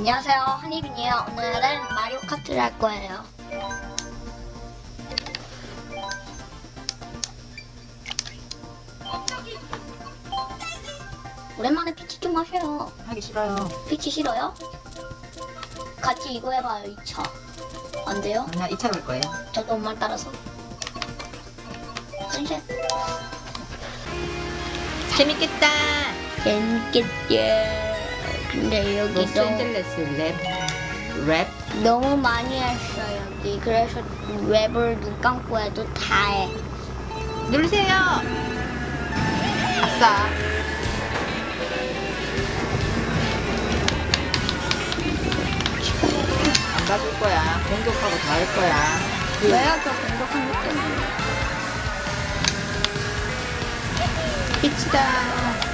안녕하세요 한입이에요 오늘은 마리오 카트를 할 거예요 오랜만에 피치 좀 하세요 하기 싫어요. 피치 싫어요? 같이 이거 해봐요 2차 안 돼요? 나 2차 갈 거예요. 저도 엄마 따라서 선셋 재밌겠다. 재밌겠지 근데 여기 너무, 로스앤젤레스 랩. 랩. 너무 많이 했어 여기 그래서 웹을 눈 감고 해도 다해 누르세요. 아싸. 안 가줄 거야. 공격하고 다 할 거야. 왜요 저 공격한 것 때문에 빛이다.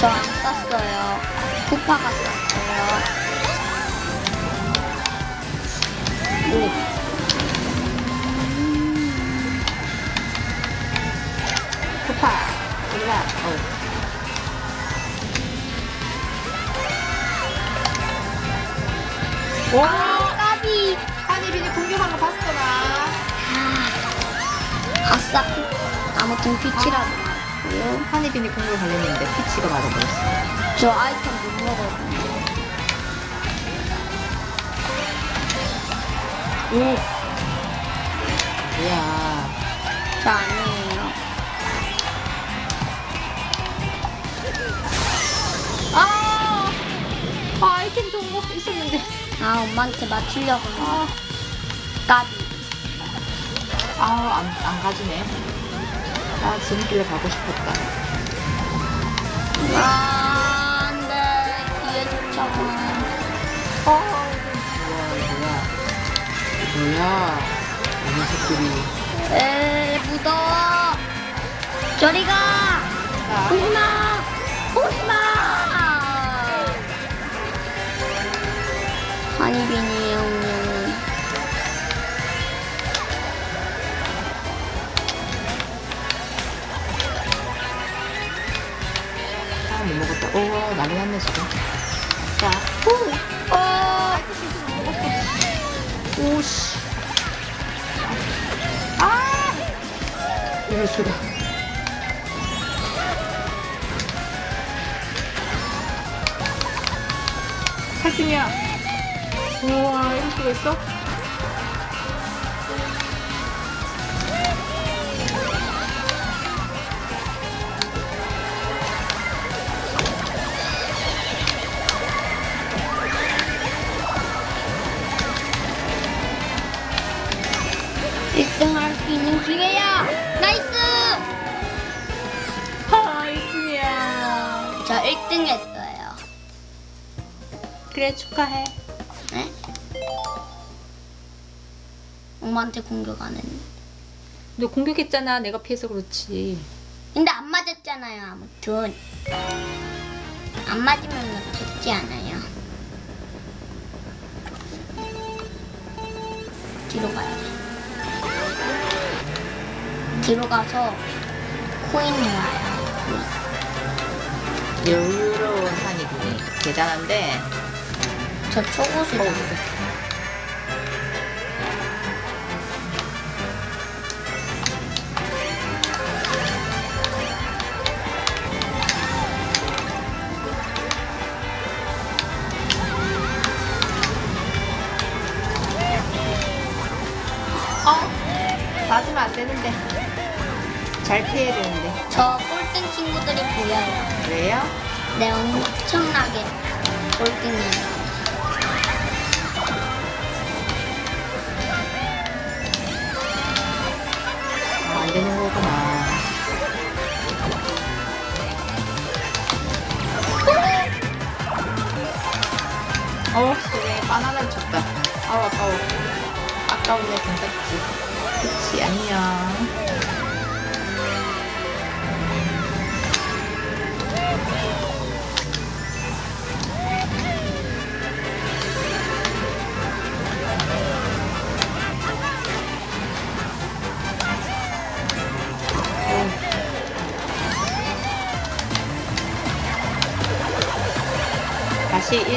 저안 쐈어요 쿠파가 쐈어요 오. 쿠파. 올라. 어. 와. 까비 한이빈이 공격한 거 나. 아싸 아무튼 피치라 고요 한이빈이 공격을 하려는데 피치가 맞아버렸어. 저 아이템 못 먹어요 오. 뭐야. 저 아니에요 아. 아 아이템 좋은 거 있었는데. 아 엄마한테 맞추려고 아. 까비 아, 안, 안 가지네. 아, 지름길에 가고 싶었다. 아, 안 돼 뒤에 쫓아가 어, 뭐야, 뭐야. 뭐야. 이 녀석들이. 에 무더워 저리 가 자, 오지마 오지마 한이빈이 났네, 지금. 자, 오, 어, 오씨. 아! 이럴 수가. 살찐이야. 우와, 이럴 수가 있어? 기회야 나이스 아, 1등이야. 저 1등 했어요 그래, 축하해. 네? 엄마한테 공격 안 했는데 너 공격했잖아. 내가 피해서 그렇지. 근데 안 맞았잖아요 아무튼 안 맞으면 죽지 않아요 뒤로 가야 돼 뒤로 가서 코인 모아요 여유로운 한이군이 대단한데. 저 초고수 어? 잘 피해야 되는데. 저 꼴등 친구들이 보여요. 왜요? 네 엄청나게 꼴등이에요. 아, 안 되는 거구나. 어, 그래 바나나를 쳤다? 아우 아까워. 아까운데 괜찮지? 그치 안녕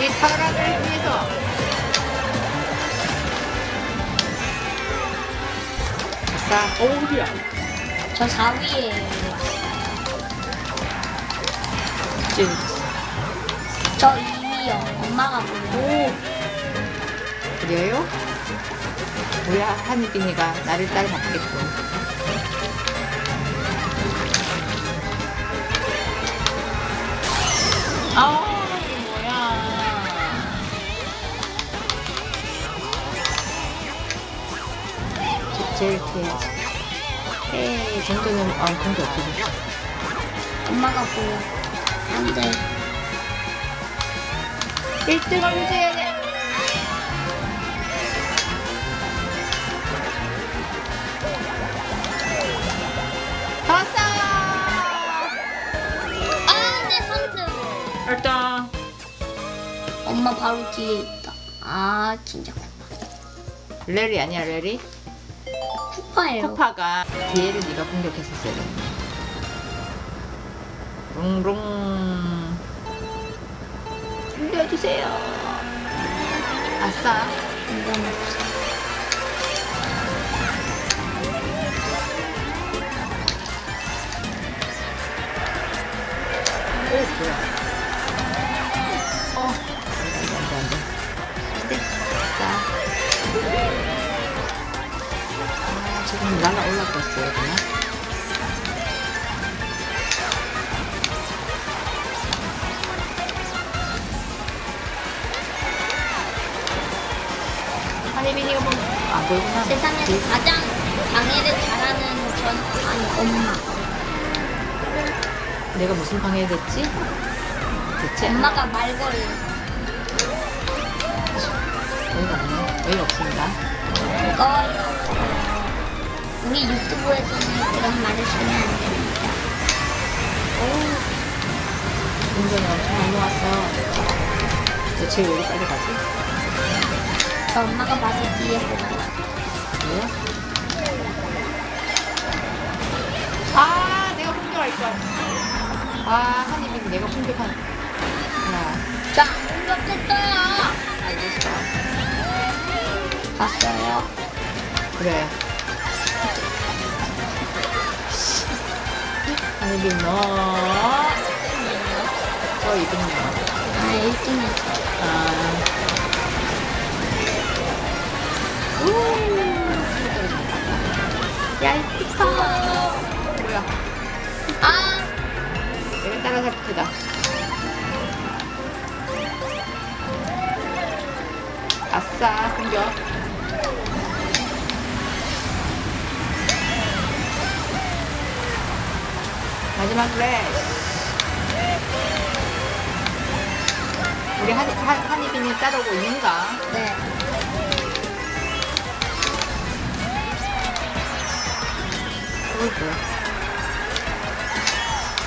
이 사랑을 위해서. 자, 어우야. 저 4위에요. 지금 저 2위요. 엄마가 보고. 그래요? 우리 한이빈이가 나를 따라잡겠군. 아, 제- 제일 피해야지. 에이, 정도는, 아, 정도 없어졌어. 엄마가 보고. 안 돼. 1등을 유지해야 돼. 왔어! 아, 내 3등. 일단 엄마 바로 뒤에 있다. 아, 진짜. 레리 아니야 레리? 쿠파예요. 코파가 뒤에를 네가 공격했었어야 돼. 롱롱 살려주세요. 아싸. 이건 없어. 한예빈이가 뭐, 안 보이구나. 세상에서 가장 방해를 잘하는 전, 아니, 엄마. 내가 무슨 방해됐지? 대체 엄마가 말 걸어. 어이가 없네. 어이가 없습니다. 이거, 우리 유튜브에서는 그런 말을 쓰면 안 됩니다. 운전이 엄청 많이 왔어. 대체 왜 이렇게 빨리 가지? 저 엄마가 봐서 뒤에. 뭐야? 아, 내가 공격할 걸. 아, 한입이 내가 공격한. 야, 자, 공격했어요. 알겠어. 봤어요. 그래. 한입이 너. 저 이분이요. 아, 1등이었어요. 아. 야, 이 피터. 뭐야? 아, 내가 따라 잡히다. 아싸, 공격. 마지막 레이스. 우리 한, 한, 한이빈이 따라오고 있는가? 네. 어이구.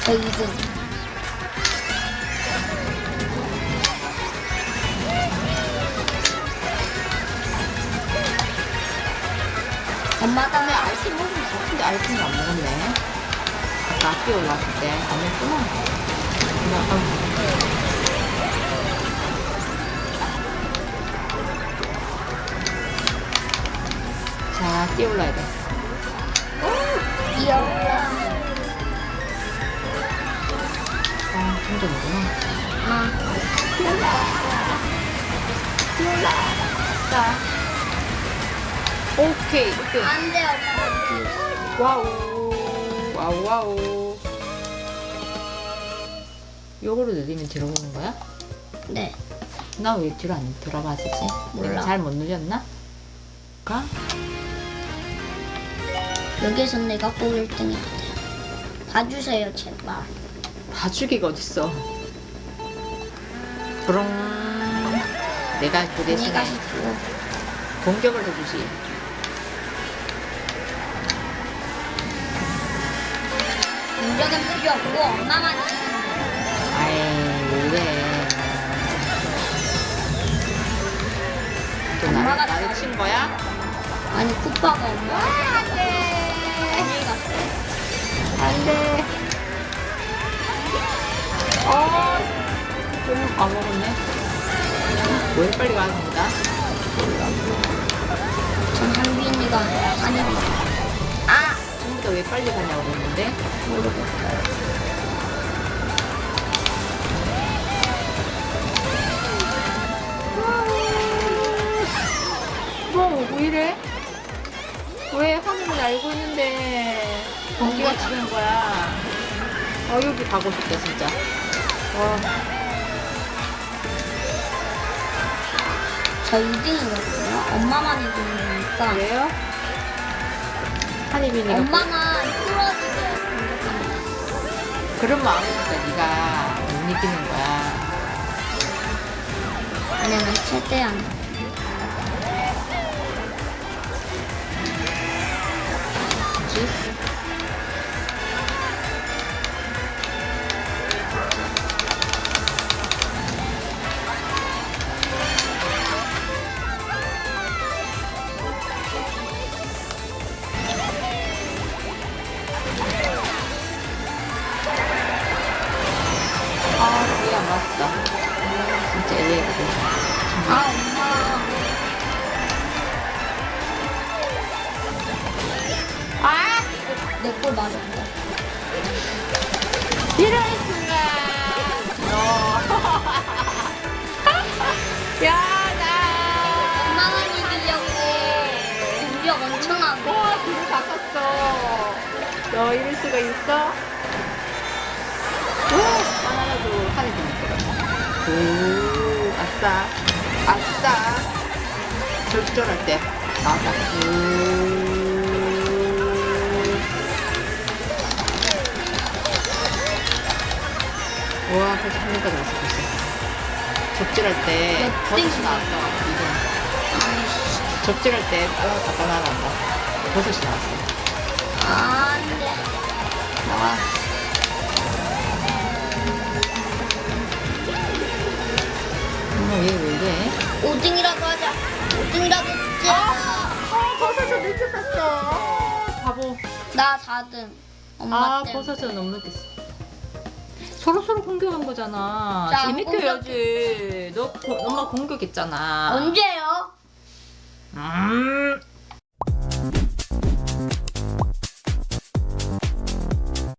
저 2등. 엄마가 근데 아이스크림 먹으면 좋은데 아이스크림 안 먹었네. 아까 학교 올라왔을 때 안 먹구나. 나, 아, 자, 뛰어올라야 돼. 자. 오케이, 1등. 안 돼, 엄마가 뒤에 있어. 와우. 와우, 와우. 요거를 누르면 들어오는 거야? 네. 나 왜 뒤로 안 들어가지지? 몰라. 잘못 누렸나? 가? 여기서 내가 꼭 1등해야 돼. 봐주세요, 제발. 봐주기가 어딨어. 그럼 내가 그 내가 해주고. 공격을 해주지. 공격은 필요 없고, 엄마만 아이 왜. 또 엄마가 나를 잘- 친 거야? 돼. 아니, 쿠파가 엄마. 안돼. 안녕히 갔어. 안돼. 어. 좀 까먹었네. 왜 빨리 가는 거다? 전 아니라 한빈이. 아! 전부 다왜 빨리 가냐고 그랬는데? 모르겠어요. 뭐, 왜 이래? 왜 하늘을 날고 있는데 공기가 치는 거야? 어, 여기 가고 싶다, 진짜. 와, 저 2등이거든요. 엄마만 2등이니까. 그래요? 한이빈이가 엄마만 풀어지게 공격합니다. 그런 마음이니까 네가 못 이기는 거야. 왜냐면 최대한. 내꼴 맞았다. 어. 야, 나. 엄마만 이기려고 공격 엄청 하고. 와, 뒤로 바꿨어. 너 이럴 수가 있어? 오, 바나나도 하늘 보니까. 오, 아싸. 아싸. 절절할 때. 나왔다. 오. 와, 벌써 하늘까지 왔어, 벌써. 접질할 때, 몇 버섯이 등? 나왔어. 아이씨. 접질할 때, 빨라 갖다 놔란다. 버섯이 나왔어. 안 돼. 나와. 엄마 얘왜 이래? 5등이라도 하자. 5등이라도 찍자. 아 버섯을 늦게 샀어. 바보. 나 4등. 엄마 아 때문에. 버섯을 너무 늦게 샀어. 서로 서로 공격한 거잖아. 나안 재밌게 해야지. 너 고- 엄마 공격했잖아. 언제요? 음.